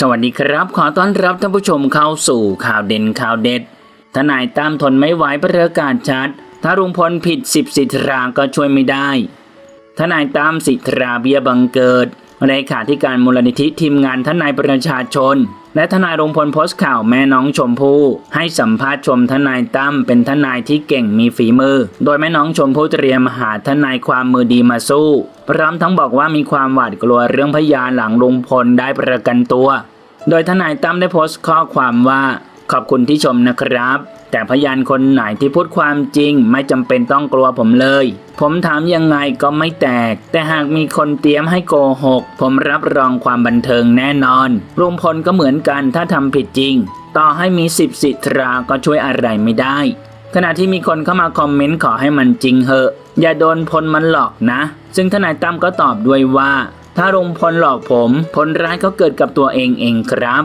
สวัสดีครับ ขอต้อนรับท่านผู้ชมเข้าสู่ข่าวเด่นข่าวเด็ด ทนายตามทนไม่ไหวประกาศชัด ถ้าลุงพลผิดสิบสิทธราก็ช่วยไม่ได้ ทนายตามสิทธราเบียบังเกิด เลขาธิการมูลนิธิทีมงานทนายประชาชน และทนายรงพลโพสต์ข่าวแม่น้องชมพู่ให้สัมภาษณ์ชมทนายตั้มเป็นทนายที่เก่งมีฝีมือ โดยแม่น้องชมพู่เตรียมหาทนายความมือดีมาสู้ พร้อมทั้งบอกว่ามีความหวาดกลัวเรื่องพยานหลังลุงพลได้ประกันตัว โดยทนายตั้มได้โพสต์ข้อความว่า ขอบคุณที่ชมนะครับ แต่พยานคนไหนที่พูดความจริงไม่จำเป็นต้องกลัวผมเลย ผมถามยังไงก็ไม่แตก แต่หากมีคนเตรียมให้โกหก ผมรับรองความบันเทิงแน่นอนลุงพลก็เหมือนกันถ้าทำผิดจริง ต่อให้มีสิบสิทราก็ช่วยอะไรไม่ได้ ขณะที่มีคนเข้ามาคอมเมนต์ขอให้มันจริงเหอะ อย่าโดนพลมันหลอกนะ ซึ่งทนายตั้มก็ตอบด้วยว่า ถ้าลุงพลหลอกผม ผลร้ายก็เกิดกับตัวเองเองครับ